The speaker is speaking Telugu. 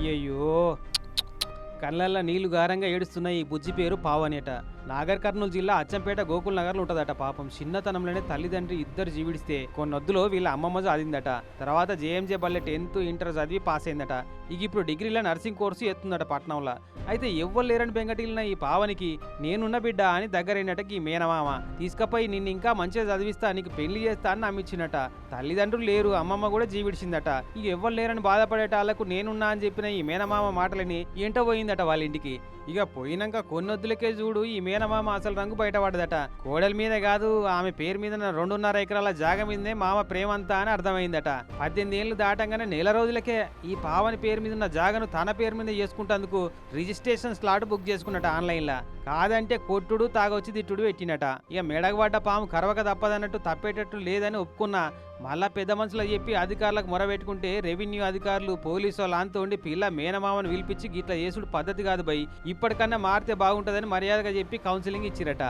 也有 కళ్ళల్లో నీళ్ళు గారంగా ఏడుస్తున్నాయి ఈ బుజ్జి పేరు పావనేట. నాగర్ కర్నూలు జిల్లా అచ్చంపేట గోకుల్ నగర్లో ఉంటదట పాపం. చిన్నతనంలోనే తల్లిదండ్రి ఇద్దరు జీవిడిస్తే కొన్నొద్దులో వీళ్ళ అమ్మమ్మ చదివిందట తర్వాత జేఎంజే బల్లె టెన్త్ ఇంటర్ చదివి పాస్ అయిందట. ఇక ఇప్పుడు డిగ్రీలో నర్సింగ్ కోర్సు ఎత్తుందట పట్నంలో. అయితే ఎవ్వరు లేరని బెంగటిల్లిన ఈ పావనికి నేనున్న బిడ్డ అని దగ్గరైనట ఈ మేనమామ. తీసుకపోయి నిన్ను ఇంకా మంచిగా చదివిస్తా నీకు పెళ్ళి చేస్తా అని నమ్మించినట. తల్లిదండ్రులు లేరు అమ్మమ్మ కూడా జీవిడిచిందట ఇక ఎవ్వరు లేరని బాధపడేట వాళ్ళకు నేనున్నా అని చెప్పిన ఈ మేనమామ మాటలని ఏంటో పోయింది పోయిందట వాళ్ళ ఇంటికి. ఇక పోయినాక కొన్నొద్దులకే చూడు ఈ మేనమామ అసలు రంగు బయటపడదట. కోడల మీద కాదు ఆమె పేరు మీద రెండున్నర ఎకరాల జాగ మీదనే మామ ప్రేమంతా అని అర్థమైందట. పద్దెనిమిది ఏళ్ళు దాటంగానే నెల రోజులకే ఈ పావని పేరు మీద ఉన్న జాగను తన పేరు మీద చేసుకుంటందుకు రిజిస్ట్రేషన్ స్లాట్ బుక్ చేసుకున్నట ఆన్లైన్లో. కాదంటే కొట్టుడు తాగొచ్చి తిట్టుడు పెట్టినట. ఇక మెడగబడ్డ పాము కరవక తప్పదన్నట్టు తప్పేటట్టు లేదని ఒప్పుకున్నా. మళ్ళా పెద్ద మనుషులు చెప్పి అధికారులకు మొరబెట్టుకుంటే రెవెన్యూ అధికారులు పోలీసు వాళ్ళు అంతా ఉండి పిల్ల మేనమామను పిలిపించి గిట్లా చేసుడు పద్ధతి కాదు భయ్ ఇప్పటికన్నా మారితే బాగుంటుందని మర్యాదగా చెప్పి కౌన్సిలింగ్ ఇచ్చిరట.